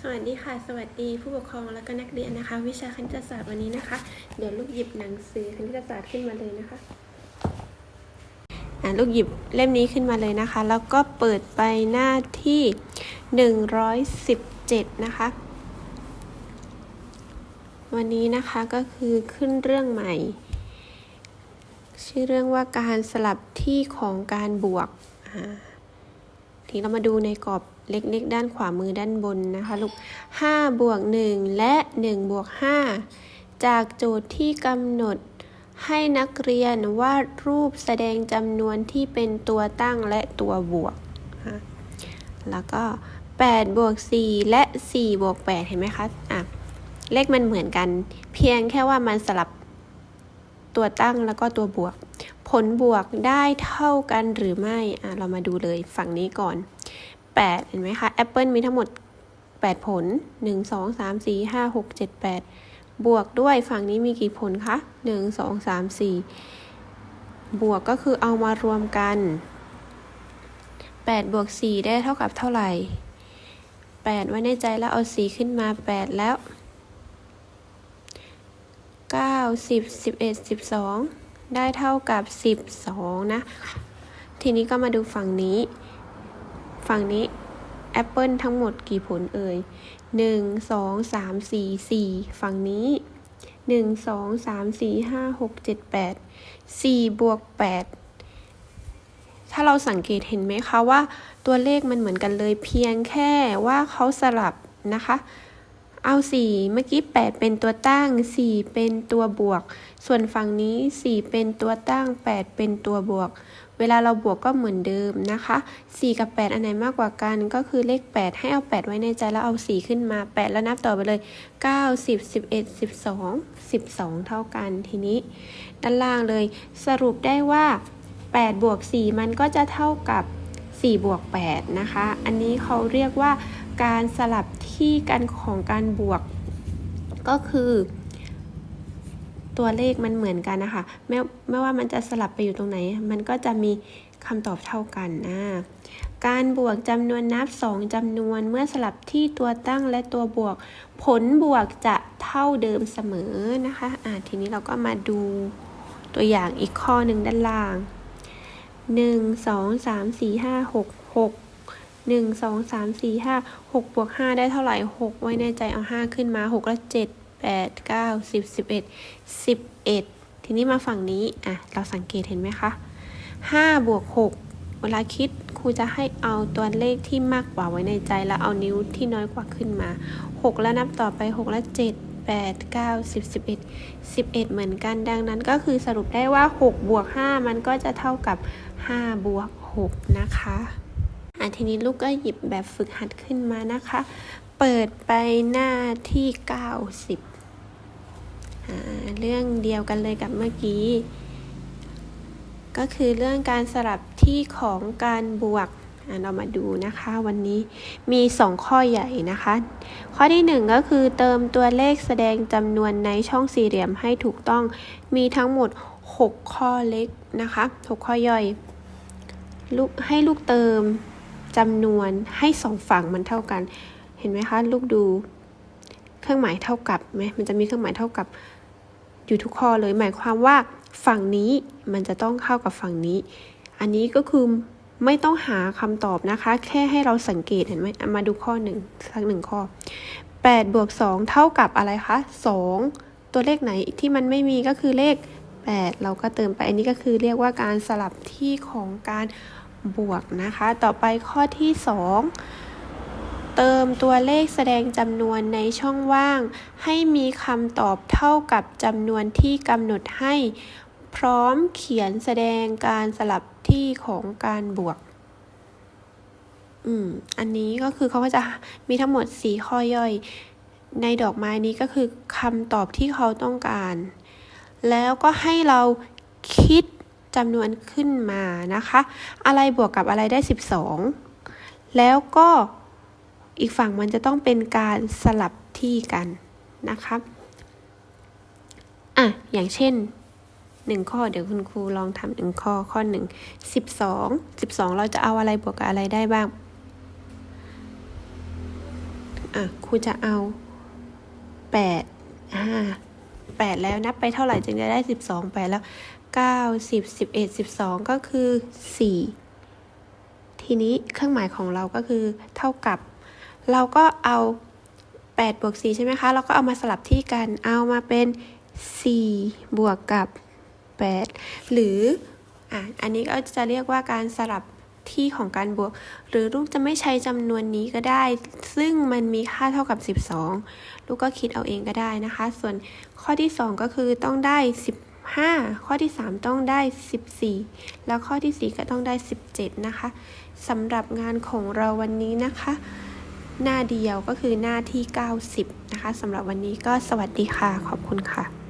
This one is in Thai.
สวัสดีค่ะ สวัสดีผู้ปกครองและก็นักเรียนนะคะ วิชาคณิตศาสตร์วันนี้นะคะ เดี๋ยวลูกหยิบหนังสือคณิตศาสตร์ขึ้นมาเลยนะคะอะลูกหยิบเล่มนี้ขึ้นมาเลยนะคะ แล้วก็เปิดไปหน้าที่ 117 นะคะ วันนี้นะคะก็คือขึ้นเรื่องใหม่ ชื่อเรื่องว่าการสลับที่ของการบวกทีเรามาดูในกรอบเล็กๆ ด้านขวามือด้านบนนะคะลูก5บวก1และ1บวก5จากโจทย์ที่กำหนดให้นักเรียนวาดรูปแสดงจำนวนที่เป็นตัวตั้งและตัวบวก แล้วก็8บวก4และ4บวก8เห็นไหมคะ อะ เลขมันเหมือนกัน เพียงแค่ว่ามันสลับ ตัวตั้งแล้วก็ตัวบวก ผลบวกได้เท่ากันหรือไม่อะเรามาดูเลยฝั่งนี้ก่อน 8 เห็นไหมคะแอปเปิลมีทั้งหมด 8 ผล 1 2 3 4 5 6 7 8 บวกด้วยฝั่งนี้มีกี่ผลคะ 1 2 3 4 บวกก็คือเอามารวมกัน 8 บวก 4 ได้เท่ากับเท่าไหร่ 8 ไว้ในใจแล้วเอา 4 ขึ้นมา 8 แล้ว 9 10 11 12ได้เท่ากับ12นะ ทีนี้ก็มาดูฝั่งนี้ ฝั่งนี้แอปเปิลทั้งหมดกี่ผลเอ่ย1 2 3 4 4ฝั่งนี้1 2 3 4 5 6 7 8 4บวก8ถ้าเราสังเกตเห็นไหมคะว่าตัวเลขมันเหมือนกันเลยเพียงแค่ว่าเขาสลับนะคะ เอา 4 เมื่อกี้ 8 เป็นตัวตั้ง 4 เป็นตัวบวก ส่วนฝั่งนี้ 4 เป็นตัวตั้ง 8 เป็นตัวบวก เวลาเราบวกก็เหมือนเดิมนะคะ 4 กับ 8 อันไหนมากกว่ากัน ก็คือเลข 8 ให้เอา 8 ไว้ในใจแล้วเอา 4 ขึ้นมา 8 แล้วนับต่อไปเลย 9 10 11 12 12 เท่ากันทีนี้ ด้านล่างเลย สรุปได้ว่า 8 บวก 4 มันก็จะเท่ากับ 4 บวก 8 นะคะ อันนี้เขาเรียกว่า การสลับที่กันของการบวก ก็คือ ตัวเลขมันเหมือนกันนะคะไม่ไม่ว่ามันจะสลับไปอยู่ตรงไหน มันก็จะมีคำตอบเท่ากันนะการบวกจำนวนนับ 2จำนวนเมื่อสลับที่ตัวตั้งและตัวบวก ผลบวกจะเท่าเดิมเสมอนะคะอ่าทีนี้เราก็มาดูตัวอย่างอีกข้อหนึ่งด้านล่าง 1 2 3 4 5 6 6 1 2 3 4 5 6บวก5ได้เท่าไหร่ 6 ไว้ในใจเอา 5 ขึ้นมา 6 แล้ว 7 8 9 10 11 11 ทีนี้มาฝั่งนี้ อะ เราสังเกตเห็นไหมคะ 5 บวก 6 เวลาคิดครูจะให้เอาตัวเลขที่มากกว่าไว้ในใจ แล้วเอานิ้วที่น้อยกว่าขึ้นมา 6 แล้วนับต่อไป 6 แล้ว 7 8 9 10 11 11 เหมือนกัน ดังนั้นก็คือสรุปได้ว่า 6 บวก 5 มันก็จะเท่ากับ 5 บวก 6 นะคะ อะทีนี้ลูกก็หยิบแบบฝึกหัดขึ้นมานะคะ เปิดไปหน้าที่ 90อ่าเรื่องเดียวกันเลยกับเมื่อกี้ ก็คือเรื่องการสลับที่ของการบวกเรามาดูนะคะวันนี้มี 2 ข้อใหญ่นะคะ ข้อที่ 1 ก็คือเติมตัวเลขแสดงจำนวนในช่องสี่เหลี่ยมให้ถูกต้องมีทั้งหมด 6 ข้อเล็กนะคะ 6 ข้อย่อยลูกให้ลูกเติม จำนวนให้สองฝั่งมันเท่ากัน เห็นไหมคะ ลูกดู เครื่องหมายเท่ากับไหมมันจะมีเครื่องหมายเท่ากับ อยู่ทุกข้อเลย หมายความว่าฝั่งนี้มันจะต้องเข้ากับฝั่งนี้ อันนี้ก็คือไม่ต้องหาคำตอบนะคะ แค่ให้เราสังเกตเห็นไหมอะมาดูข้อหนึ่งสักหนึ่งข้อ8บวก2เท่ากับอะไรคะ2 ตัวเลขไหนที่มันไม่มีก็คือเลข 8 เราก็เติมไปอันนี้ก็คือเรียกว่าการสลับที่ของการ บวกนะคะ ต่อไปข้อที่ 2 เติมตัวเลขแสดงจำนวนในช่องว่าง ให้มีคำตอบเท่ากับจำนวนที่กำหนดให้ พร้อมเขียนแสดงการสลับที่ของการบวกอืม อันนี้ก็คือเขาก็จะมีทั้งหมด 4 ข้อย่อย ในดอกไม้นี้ก็คือคำตอบที่เขาต้องการ แล้วก็ให้เราคิด จำนวนขึ้นมานะคะ อะไรบวกกับอะไรได้ 12 แล้วก็อีกฝั่งมันจะต้องเป็นการสลับที่กันนะคะอะอย่างเช่นหนึ่งข้อเดี๋ยวคุณครูลองทำหนึ่งข้อข้อหนึ่งสิบสองสิบสองเราจะเอาอะไรบวกกับอะไรได้บ้างอะครูจะเอาแปดอ่า แปดแล้วนับไปเท่าไหร่จึงจะได้สิบสองแปดแล้วเก้าสิบสิบเอ็ดสิบสองก็คือสี่ทีนี้เครื่องหมายของเราก็คือเท่ากับ เราก็เอา8บวก4ใช่ไหมคะ เราก็เอามาสลับที่กันเอามาเป็น4บวกกับ 8 หรืออะอันนี้ก็จะเรียกว่าการสลับ ที่ของการบวก หรือลูกจะไม่ใช้จำนวนนี้ก็ได้ ซึ่งมันมีค่าเท่ากับ 12 ลูกก็คิดเอาเองก็ได้นะคะ ส่วนข้อที่ 2 ก็คือต้องได้ 15 ข้อที่ 3 ต้องได้ 14 แล้วข้อทีสี่4 ก็ต้องได้ 17 นะคะสำหรับงานของเราวันนี้นะคะ หน้าเดียวก็คือหน้าที่ 90 นะคะสำหรับวันนี้ก็สวัสดีค่ะ ขอบคุณค่ะ